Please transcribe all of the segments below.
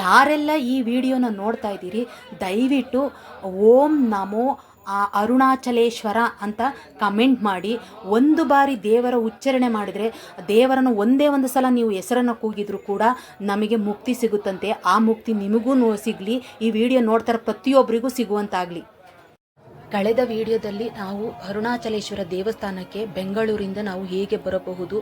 ಯಾರೆಲ್ಲ ಈ ವಿಡಿಯೋನ ನೋಡ್ತಾ ಇದ್ದೀರಿ, ದಯವಿಟ್ಟು ಓಂ ನಮೋ ಆ ಅರುಣಾಚಲೇಶ್ವರ ಅಂತ ಕಮೆಂಟ್ ಮಾಡಿ. ಒಂದು ಬಾರಿ ದೇವರ ಉಚ್ಚಾರಣೆ ಮಾಡಿದರೆ, ದೇವರನ್ನು ಒಂದೇ ಒಂದು ಸಲ ನೀವು ಹೆಸರನ್ನು ಕೂಗಿದರೂ ಕೂಡ ನಮಗೆ ಮುಕ್ತಿ ಸಿಗುತ್ತಂತೆ. ಆ ಮುಕ್ತಿ ನಿಮಗೂ ಸಿಗಲಿ. ಈ ವಿಡಿಯೋ ನೋಡ್ತಾರೆ ಪ್ರತಿಯೊಬ್ಬರಿಗೂ ಸಿಗುವಂತಾಗಲಿ. ಕಳೆದ ವಿಡಿಯೋದಲ್ಲಿ ನಾವು ಅರುಣಾಚಲೇಶ್ವರ ದೇವಸ್ಥಾನಕ್ಕೆ ಬೆಂಗಳೂರಿಂದ ನಾವು ಹೇಗೆ ಬರಬಹುದು,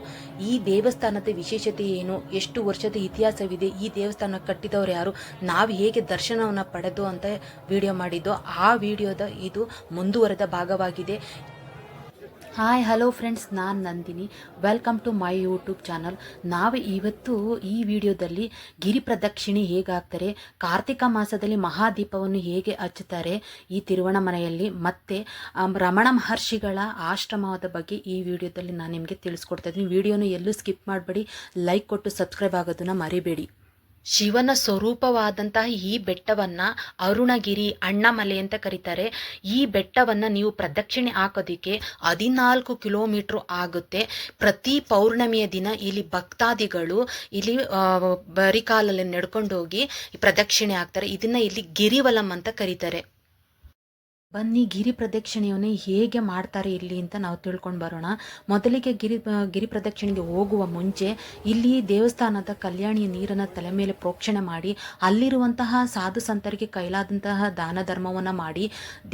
ಈ ದೇವಸ್ಥಾನದ ವಿಶೇಷತೆ ಏನು, ಎಷ್ಟು ವರ್ಷದ ಇತಿಹಾಸವಿದೆ, ಈ ದೇವಸ್ಥಾನ ಕಟ್ಟಿದವರು ಯಾರು, ನಾವು ಹೇಗೆ ದರ್ಶನವನ್ನು ಪಡೆದು ಅಂತ ವಿಡಿಯೋ ಮಾಡಿದ್ದು, ಆ ವಿಡಿಯೋದ ಇದು ಮುಂದುವರೆದ ಭಾಗವಾಗಿದೆ. ಹಾಯ್ ಹಲೋ ಫ್ರೆಂಡ್ಸ್ ನಾನು Nandini. Welcome to my YouTube channel ನಾವು ಇವತ್ತು ಈ ವಿಡಿಯೋದಲ್ಲಿ ಗಿರಿ ಪ್ರದಕ್ಷಿಣೆ ಹೇಗಾಗ್ತಾರೆ, ಕಾರ್ತಿಕ ಮಾಸದಲ್ಲಿ ಮಹಾದೀಪವನ್ನು ಹೇಗೆ ಹಚ್ಚುತ್ತಾರೆ ಈ ತಿರುವಣಮನೆಯಲ್ಲಿ, ಮತ್ತು ರಮಣ ಮಹರ್ಷಿಗಳ ಆಶ್ರಮದ ಬಗ್ಗೆ ಈ ವಿಡಿಯೋದಲ್ಲಿ ನಾನು ನಿಮಗೆ ತಿಳಿಸ್ಕೊಡ್ತಾ ಇದ್ದೀನಿ. ವಿಡಿಯೋನ ಎಲ್ಲೂ ಸ್ಕಿಪ್ ಮಾಡಬೇಡಿ. ಲೈಕ್ ಕೊಟ್ಟು ಸಬ್ಸ್ಕ್ರೈಬ್ ಆಗೋದನ್ನು ಮರಿಬೇಡಿ. ಶಿವನ ಸ್ವರೂಪವಾದಂತಹ ಈ ಬೆಟ್ಟವನ್ನ ಅರುಣಗಿರಿ, ಅಣ್ಣಮಲೆ ಅಂತ ಕರೀತಾರೆ. ಈ ಬೆಟ್ಟವನ್ನ ನೀವು ಪ್ರದಕ್ಷಿಣೆ ಹಾಕೋದಿಕ್ಕೆ ಹದಿನಾಲ್ಕು ಕಿಲೋಮೀಟರ್ ಆಗುತ್ತೆ. ಪ್ರತಿ ಪೌರ್ಣಮಿಯ ದಿನ ಇಲ್ಲಿ ಭಕ್ತಾದಿಗಳು ಇಲ್ಲಿ ಬರಿಕಾಲಲ್ಲಿ ನಡ್ಕೊಂಡು ಹೋಗಿ ಪ್ರದಕ್ಷಿಣೆ ಹಾಕ್ತಾರೆ. ಇದನ್ನ ಇಲ್ಲಿ ಗಿರಿವಲಂ ಅಂತ ಕರೀತಾರೆ. ಬನ್ನಿ, ಗಿರಿ ಪ್ರದಕ್ಷಿಣೆಯನ್ನು ಹೇಗೆ ಮಾಡ್ತಾರೆ ಇಲ್ಲಿ ಅಂತ ನಾವು ತಿಳ್ಕೊಂಡು ಬರೋಣ. ಮೊದಲಿಗೆ ಗಿರಿ ಗಿರಿ ಪ್ರದಕ್ಷಿಣೆಗೆ ಹೋಗುವ ಮುಂಚೆ ಇಲ್ಲಿ ದೇವಸ್ಥಾನದ ಕಲ್ಯಾಣಿಯ ನೀರನ್ನು ತಲೆ ಮೇಲೆ ಪ್ರೋಕ್ಷಣೆ ಮಾಡಿ, ಅಲ್ಲಿರುವಂತಹ ಸಾಧು ಸಂತರಿಗೆ ಕೈಲಾದಂತಹ ದಾನ ಧರ್ಮವನ್ನು ಮಾಡಿ,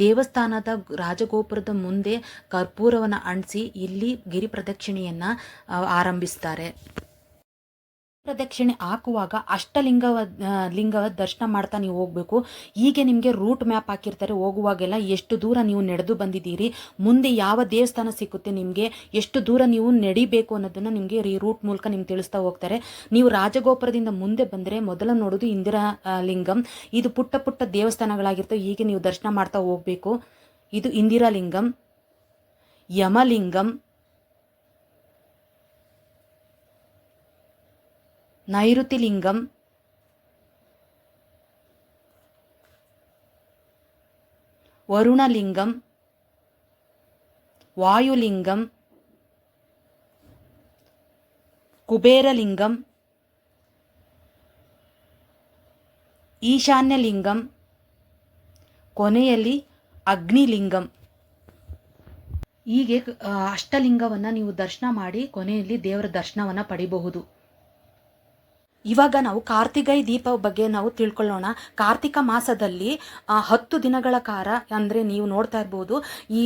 ದೇವಸ್ಥಾನದ ರಾಜಗೋಪುರದ ಮುಂದೆ ಕರ್ಪೂರವನ್ನು ಅಂಟಿಸಿ ಇಲ್ಲಿ ಗಿರಿ ಪ್ರದಕ್ಷಿಣೆಯನ್ನು ಆರಂಭಿಸ್ತಾರೆ. ಪ್ರದಕ್ಷಿಣೆ ಹಾಕುವಾಗ ಅಷ್ಟಲಿಂಗವ ಲಿಂಗವ ದರ್ಶನ ಮಾಡ್ತಾ ನೀವು ಹೋಗಬೇಕು. ಹೀಗೆ ನಿಮಗೆ ರೂಟ್ ಮ್ಯಾಪ್ ಹಾಕಿರ್ತಾರೆ. ಹೋಗುವಾಗೆಲ್ಲ ಎಷ್ಟು ದೂರ ನೀವು ನಡೆದು ಬಂದಿದ್ದೀರಿ, ಮುಂದೆ ಯಾವ ದೇವಸ್ಥಾನ ಸಿಕ್ಕುತ್ತೆ ನಿಮಗೆ, ಎಷ್ಟು ದೂರ ನೀವು ನಡಿಬೇಕು ಅನ್ನೋದನ್ನು ನಿಮಗೆ ಈ ರೂಟ್ ಮೂಲಕ ನಿಮ್ಗೆ ತಿಳಿಸ್ತಾ ಹೋಗ್ತಾರೆ. ನೀವು ರಾಜಗೋಪುರದಿಂದ ಮುಂದೆ ಬಂದರೆ ಮೊದಲು ನೋಡೋದು ಇಂದಿರಾ ಲಿಂಗಂ. ಇದು ಪುಟ್ಟ ಪುಟ್ಟ ದೇವಸ್ಥಾನಗಳಾಗಿರ್ತವೆ. ಹೀಗೆ ನೀವು ದರ್ಶನ ಮಾಡ್ತಾ ಹೋಗಬೇಕು. ಇದು ಇಂದಿರಾ ಲಿಂಗಂ. ಯಮಲಿಂಗಂ. ನೈಋತಿಲಿಂಗಂ ವರುಣಲಿಂಗಂ. ವಾಯುಲಿಂಗಂ. ಕುಬೇರಲಿಂಗಂ. ಈಶಾನ್ಯಲಿಂಗಂ. ಕೊನೆಯಲ್ಲಿ ಅಗ್ನಿಲಿಂಗಂ. ಹೀಗೆ ಅಷ್ಟಲಿಂಗವನ್ನು ನೀವು ದರ್ಶನ ಮಾಡಿ ಕೊನೆಯಲ್ಲಿ ದೇವರ ದರ್ಶನವನ್ನು ಪಡಿಬಹುದು. ಇವಾಗ ನಾವು ಕಾರ್ತಿಕೈ ದೀಪ ಬಗ್ಗೆ ನಾವು ತಿಳ್ಕೊಳ್ಳೋಣ. ಕಾರ್ತಿಕ ಮಾಸದಲ್ಲಿ ಹತ್ತು ದಿನಗಳ ಕಾಲ ಅಂದರೆ ನೀವು ನೋಡ್ತಾ ಇರ್ಬೋದು, ಈ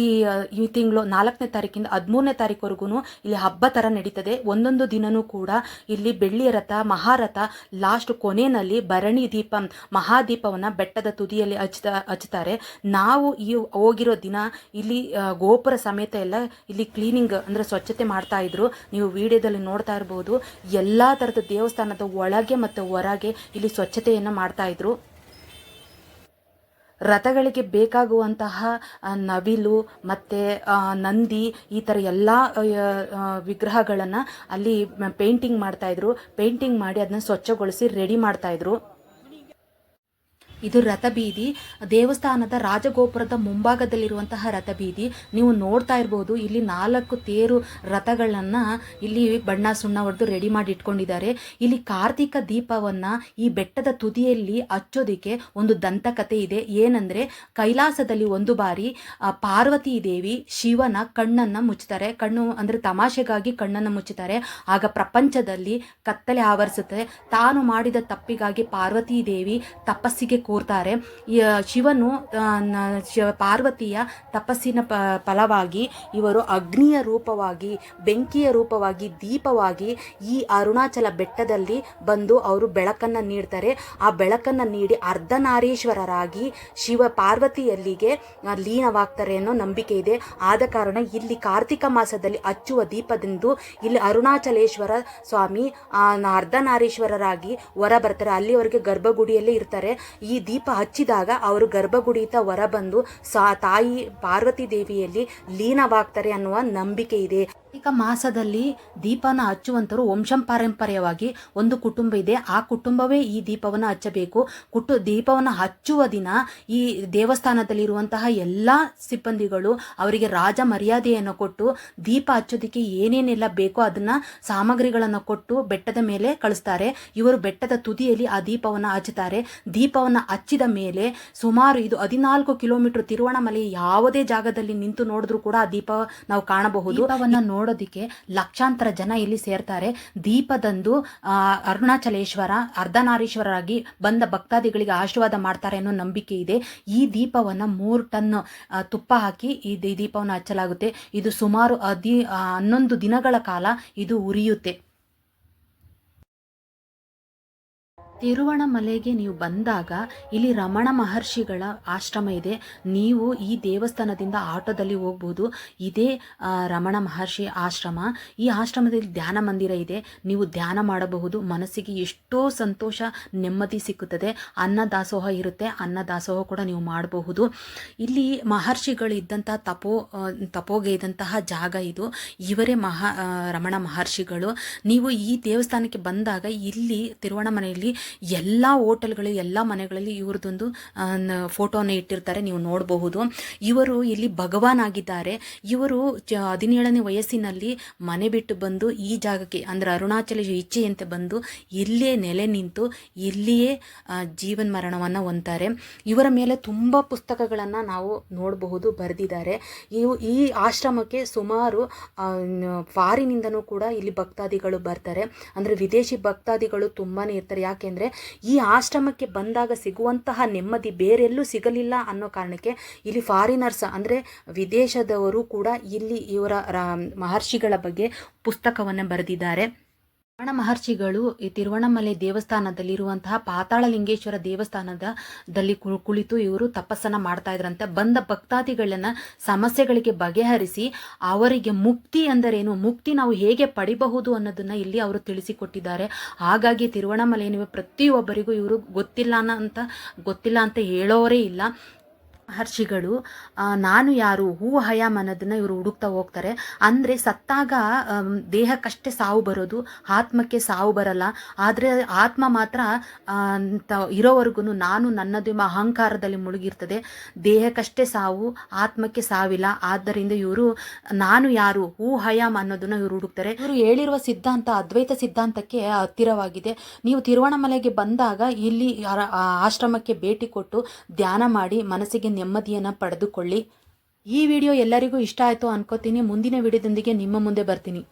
ಈ ತಿಂಗಳು ನಾಲ್ಕನೇ ತಾರೀಕಿಂದ ಹದಿಮೂರನೇ ತಾರೀಕುವರೆಗೂ ಇಲ್ಲಿ ಹಬ್ಬ ಥರ ನಡೀತದೆ. ಒಂದೊಂದು ದಿನನೂ ಕೂಡ ಇಲ್ಲಿ ಬೆಳ್ಳಿಯ ರಥ, ಮಹಾರಥ ಲಾಸ್ಟ್ ಕೊನೆಯಲ್ಲಿ ಭರಣಿ ದೀಪ, ಮಹಾದೀಪವನ್ನು ಬೆಟ್ಟದ ತುದಿಯಲ್ಲಿ ಹಚ್ತಾ, ಹಚ್ತಾರೆ. ನಾವು ಈ ಹೋಗಿರೋ ದಿನ ಇಲ್ಲಿ ಗೋಪುರ ಸಮೇತ ಎಲ್ಲ ಇಲ್ಲಿ ಕ್ಲೀನಿಂಗ್ ಅಂದರೆ ಸ್ವಚ್ಛತೆ ಮಾಡ್ತಾ ಇದ್ರು. ನೀವು ವಿಡಿಯೋದಲ್ಲಿ ನೋಡ್ತಾ ಇರ್ಬೋದು. ಎಲ್ಲ ಥರದ ದೇವಸ್ಥಾನದ ಒಳಗೆ ಮತ್ತು ಹೊರಗೆ ಇಲ್ಲಿ ಸ್ವಚ್ಛತೆಯನ್ನು ಮಾಡ್ತಾ ಇದ್ರು. ರಥಗಳಿಗೆ ಬೇಕಾಗುವಂತಹ ನವಿಲು ಮತ್ತು ನಂದಿ ಈ ಥರ ಎಲ್ಲ ವಿಗ್ರಹಗಳನ್ನು ಅಲ್ಲಿ ಪೇಂಟಿಂಗ್ ಮಾಡ್ತಾಯಿದ್ರು ಪೇಂಟಿಂಗ್ ಮಾಡಿ ಅದನ್ನ ಸ್ವಚ್ಛಗೊಳಿಸಿ ರೆಡಿ ಮಾಡ್ತಾಯಿದ್ರು ಇದು ರಥಬೀದಿ. ದೇವಸ್ಥಾನದ ರಾಜಗೋಪುರದ ಮುಂಭಾಗದಲ್ಲಿರುವಂತಹ ರಥಬೀದಿ. ನೀವು ನೋಡ್ತಾ ಇರ್ಬೋದು, ಇಲ್ಲಿ ನಾಲ್ಕು ತೇರು ರಥಗಳನ್ನು ಇಲ್ಲಿ ಬಣ್ಣ ಸುಣ್ಣ ಹೊಡೆದು ರೆಡಿ ಮಾಡಿ ಇಟ್ಕೊಂಡಿದ್ದಾರೆ. ಇಲ್ಲಿ ಕಾರ್ತಿಕ ದೀಪವನ್ನು ಈ ಬೆಟ್ಟದ ತುದಿಯಲ್ಲಿ ಹಚ್ಚೋದಿಕ್ಕೆ ಒಂದು ದಂತಕತೆ ಇದೆ. ಏನಂದರೆ, ಕೈಲಾಸದಲ್ಲಿ ಒಂದು ಬಾರಿ ಪಾರ್ವತಿ ದೇವಿ ಶಿವನ ಕಣ್ಣನ್ನು ಮುಚ್ಚುತ್ತಾರೆ. ಕಣ್ಣು ಅಂದರೆ ತಮಾಷೆಗಾಗಿ ಕಣ್ಣನ್ನು ಮುಚ್ಚುತ್ತಾರೆ. ಆಗ ಪ್ರಪಂಚದಲ್ಲಿ ಕತ್ತಲೆ ಆವರಿಸುತ್ತೆ. ತಾನು ಮಾಡಿದ ತಪ್ಪಿಗಾಗಿ ಪಾರ್ವತಿ ದೇವಿ ತಪಸ್ಸಿಗೆ ಕೂರ್ತಾರೆ. ಶಿವನು ಶಿವ ಪಾರ್ವತಿಯ ತಪಸ್ಸಿನ ಪ, ಫಲವಾಗಿ ಇವರು ಅಗ್ನಿಯ ರೂಪವಾಗಿ, ಬೆಂಕಿಯ ರೂಪವಾಗಿ, ದೀಪವಾಗಿ ಈ ಅರುಣಾಚಲ ಬೆಟ್ಟದಲ್ಲಿ ಬಂದು ಅವರು ಬೆಳಕನ್ನು ನೀಡ್ತಾರೆ. ಆ ಬೆಳಕನ್ನು ನೀಡಿ ಅರ್ಧನಾರೀಶ್ವರರಾಗಿ ಶಿವ ಪಾರ್ವತಿಯಲ್ಲಿಗೆ ಲೀನವಾಗ್ತಾರೆ ಅನ್ನೋ ನಂಬಿಕೆ ಇದೆ. ಆದ ಕಾರಣ ಇಲ್ಲಿ ಕಾರ್ತಿಕ ಮಾಸದಲ್ಲಿ ಹಚ್ಚುವ ದೀಪದಿಂದ ಇಲ್ಲಿ ಅರುಣಾಚಲೇಶ್ವರ ಸ್ವಾಮಿ ಅರ್ಧನಾರೀಶ್ವರರಾಗಿ ಹೊರ ಬರ್ತಾರೆ. ಅಲ್ಲಿವರೆಗೆ ಗರ್ಭಗುಡಿಯಲ್ಲೇ ಇರ್ತಾರೆ. ಈ ದೀಪ ಹಚ್ಚಿದಾಗ ಅವರು ಗರ್ಭಗುಡಿತ ಹೊರಬಂದು ಸಾ ತಾಯಿ ಪಾರ್ವತಿ ದೇವಿಯಲ್ಲಿ ಲೀನವಾಗ್ತಾರೆ ಅನ್ನುವ ನಂಬಿಕೆ ಇದೆ. ಕಾರ್ತಿಕ ಮಾಸದಲ್ಲಿ ದೀಪನ ಹಚ್ಚುವಂಥವ್ರು ವಂಶಪಾರಂಪರ್ಯವಾಗಿ ಒಂದು ಕುಟುಂಬ ಇದೆ. ಆ ಕುಟುಂಬವೇ ಈ ದೀಪವನ್ನು ಹಚ್ಚಬೇಕು. ಕುಟು ದೀಪವನ್ನು ಹಚ್ಚುವ ದಿನ ಈ ದೇವಸ್ಥಾನದಲ್ಲಿರುವಂತಹ ಎಲ್ಲ ಸಿಬ್ಬಂದಿಗಳು ಅವರಿಗೆ ರಾಜ ಮರ್ಯಾದೆಯನ್ನು ಕೊಟ್ಟು ದೀಪ ಹಚ್ಚೋದಕ್ಕೆ ಏನೇನೆಲ್ಲ ಬೇಕೋ ಅದನ್ನು ಸಾಮಗ್ರಿಗಳನ್ನು ಕೊಟ್ಟು ಬೆಟ್ಟದ ಮೇಲೆ ಕಳಿಸ್ತಾರೆ. ಇವರು ಬೆಟ್ಟದ ತುದಿಯಲ್ಲಿ ಆ ದೀಪವನ್ನು ಹಚ್ಚುತ್ತಾರೆ. ದೀಪವನ್ನು ಹಚ್ಚಿದ ಮೇಲೆ ಸುಮಾರು ಇದು ಹದಿನಾಲ್ಕು ಕಿಲೋಮೀಟರ್ ತಿರುವಣಮಲೆ ಯಾವುದೇ ಜಾಗದಲ್ಲಿ ನಿಂತು ನೋಡಿದ್ರು ಕೂಡ ಆ ದೀಪ ನಾವು ಕಾಣಬಹುದು. ದೀಪವನ್ನು ನೋಡೋದಿಕ್ಕೆ ಲಕ್ಷಾಂತರ ಜನ ಇಲ್ಲಿ ಸೇರ್ತಾರೆ. ದೀಪದಂದು ಅರುಣಾಚಲೇಶ್ವರ, ಅರ್ಧನಾರೀಶ್ವರರಾಗಿ ಬಂದ ಭಕ್ತಾದಿಗಳಿಗೆ ಆಶೀರ್ವಾದ ಮಾಡ್ತಾರೆ ಅನ್ನೋ ನಂಬಿಕೆ ಇದೆ. ಈ ದೀಪವನ್ನು ಮೂರು ಟನ್ ತುಪ್ಪ ಹಾಕಿ ಈ ದೀಪವನ್ನು ಹಚ್ಚಲಾಗುತ್ತೆ. ಇದು ಸುಮಾರು ಹದಿ ಹನ್ನೊಂದು ದಿನಗಳ ಕಾಲ ಇದು ಉರಿಯುತ್ತೆ. ತಿರುವಣಮಲೆಗೆ ನೀವು ಬಂದಾಗ ಇಲ್ಲಿ ರಮಣ ಮಹರ್ಷಿಗಳ ಆಶ್ರಮ ಇದೆ. ನೀವು ಈ ದೇವಸ್ಥಾನದಿಂದ ಆಟೋದಲ್ಲಿ ಹೋಗ್ಬೋದು. ಇದೇ ರಮಣ ಮಹರ್ಷಿ ಆಶ್ರಮ. ಈ ಆಶ್ರಮದಲ್ಲಿ ಧ್ಯಾನ ಮಂದಿರ ಇದೆ. ನೀವು ಧ್ಯಾನ ಮಾಡಬಹುದು. ಮನಸ್ಸಿಗೆ ಎಷ್ಟೋ ಸಂತೋಷ, ನೆಮ್ಮದಿ ಸಿಕ್ಕುತ್ತದೆ. ಅನ್ನ ದಾಸೋಹ ಇರುತ್ತೆ. ಅನ್ನ ದಾಸೋಹ ಕೂಡ ನೀವು ಮಾಡಬಹುದು. ಇಲ್ಲಿ ಮಹರ್ಷಿಗಳು ಇದ್ದಂಥ ತಪೋ ತಪೋಗೆ ಇದ್ದಂತಹ ಜಾಗ ಇದು. ಇವರೇ ಮಹಾ ರಮಣ ಮಹರ್ಷಿಗಳು. ನೀವು ಈ ದೇವಸ್ಥಾನಕ್ಕೆ ಬಂದಾಗ ಇಲ್ಲಿ ತಿರುವಣಮನೆಯಲ್ಲಿ ಎಲ್ಲ ಹೋಟೆಲ್ಗಳು, ಎಲ್ಲ ಮನೆಗಳಲ್ಲಿ ಇವ್ರದ್ದೊಂದು ಫೋಟೋನ ಇಟ್ಟಿರ್ತಾರೆ, ನೀವು ನೋಡಬಹುದು. ಇವರು ಇಲ್ಲಿ ಭಗವಾನ್ ಆಗಿದ್ದಾರೆ ಇವರು ಹದಿನೇಳನೇ ವಯಸ್ಸಿನಲ್ಲಿ ಮನೆ ಬಿಟ್ಟು ಬಂದು ಈ ಜಾಗಕ್ಕೆ, ಅಂದರೆ ಅರುಣಾಚಲ ಇಚ್ಛೆಯಂತೆ ಬಂದು ಇಲ್ಲಿಯೇ ನೆಲೆ ನಿಂತು ಇಲ್ಲಿಯೇ ಜೀವನ್ ಮರಣವನ್ನು ಹೊಂತಾರೆ ಇವರ ಮೇಲೆ ತುಂಬ ಪುಸ್ತಕಗಳನ್ನು ನಾವು ನೋಡಬಹುದು, ಬರೆದಿದ್ದಾರೆ. ಇವು ಈ ಆಶ್ರಮಕ್ಕೆ ಸುಮಾರು ಫಾರಿನಿಂದನೂ ಕೂಡ ಇಲ್ಲಿ ಭಕ್ತಾದಿಗಳು ಬರ್ತಾರೆ. ಅಂದರೆ ವಿದೇಶಿ ಭಕ್ತಾದಿಗಳು ತುಂಬಾ ಇರ್ತಾರೆ. ಯಾಕೆಂದರೆ ಈ ಆಶ್ರಮಕ್ಕೆ ಬಂದಾಗ ಸಿಗುವಂತಹ ನೆಮ್ಮದಿ ಬೇರೆಲ್ಲೂ ಸಿಗಲಿಲ್ಲ ಅನ್ನೋ ಕಾರಣಕ್ಕೆ ಇಲ್ಲಿ ಫಾರಿನರ್ಸ್ ಅಂದರೆ ವಿದೇಶದವರು ಕೂಡ ಇಲ್ಲಿ ಇವರ ಮಹರ್ಷಿಗಳ ಬಗ್ಗೆ ಪುಸ್ತಕವನ್ನು ಬರೆದಿದ್ದಾರೆ. ರಮಣ ಮಹರ್ಷಿಗಳು ಈ ತಿರುವಣಮಲೆ ದೇವಸ್ಥಾನದಲ್ಲಿರುವಂತಹ ಪಾತಾಳಲಿಂಗೇಶ್ವರ ದೇವಸ್ಥಾನದ ದಲ್ಲಿ ಕು- ಕುಳಿತು ಇವರು ತಪಸ್ಸನ್ನ ಮಾಡ್ತಾ ಇದ್ರಂತೆ ಬಂದ ಭಕ್ತಾದಿಗಳನ್ನ ಸಮಸ್ಯೆಗಳಿಗೆ ಬಗೆಹರಿಸಿ ಅವರಿಗೆ ಮುಕ್ತಿ ಅಂದರೇನು? ಮುಕ್ತಿ ನಾವು ಹೇಗೆ ಪಡಿಬಹುದು ಅನ್ನೋದನ್ನ ಇಲ್ಲಿ ಅವರು ತಿಳಿಸಿಕೊಟ್ಟಿದ್ದಾರೆ. ಹಾಗಾಗಿ ತಿರುವಣಮಲೆ ಪ್ರತಿಯೊಬ್ಬರಿಗೂ ಇವರು ಗೊತ್ತಿಲ್ಲ ಅಂತ ಗೊತ್ತಿಲ್ಲ ಅಂತ ಹೇಳೋರೇ ಇಲ್ಲ. ಮಹರ್ಷಿಗಳು ನಾನು ಯಾರು? ಹೂ ಹಯಾಮ್ ಅನ್ನೋದನ್ನ ಇವರು ಹುಡುಕ್ತಾ ಹೋಗ್ತಾರೆ. ಅಂದರೆ ಸತ್ತಾಗ ದೇಹಕ್ಕಷ್ಟೇ ಸಾವು ಬರೋದು, ಆತ್ಮಕ್ಕೆ ಸಾವು ಬರಲ್ಲ. ಆದರೆ ಆತ್ಮ ಮಾತ್ರ ಇರೋವರೆಗೂ ನಾನು ನನ್ನದು ಅಹಂಕಾರದಲ್ಲಿ ಮುಳುಗಿರ್ತದೆ. ದೇಹಕ್ಕಷ್ಟೇ ಸಾವು, ಆತ್ಮಕ್ಕೆ ಸಾವಿಲ್ಲ. ಆದ್ದರಿಂದ ಇವರು, ನಾನು ಯಾರು? ಹೂ ಹಯಾಮ್ ಅನ್ನೋದನ್ನ ಇವರು ಹುಡುಕ್ತಾರೆ. ಇವರು ಹೇಳಿರುವ ಸಿದ್ಧಾಂತ, ಅದ್ವೈತ ಸಿದ್ಧಾಂತಕ್ಕೆ ಹತ್ತಿರವಾಗಿದೆ. ನೀವು ತಿರುವಣಮಲೆಗೆ ಬಂದಾಗ ಇಲ್ಲಿ ಆಶ್ರಮಕ್ಕೆ ಭೇಟಿ ಕೊಟ್ಟು ಧ್ಯಾನ ಮಾಡಿ, ಮನಸ್ಸಿಗೆ ನೆಮ್ಮದಿಯನ್ನು ಪಡೆದುಕೊಳ್ಳಿ. ಈ ವಿಡಿಯೋ ಎಲ್ಲರಿಗೂ ಇಷ್ಟ ಆಯಿತು ಅನ್ಕೋತೀನಿ. ಮುಂದಿನ ವಿಡಿಯೋದೊಂದಿಗೆ ನಿಮ್ಮ ಮುಂದೆ ಬರ್ತೀನಿ.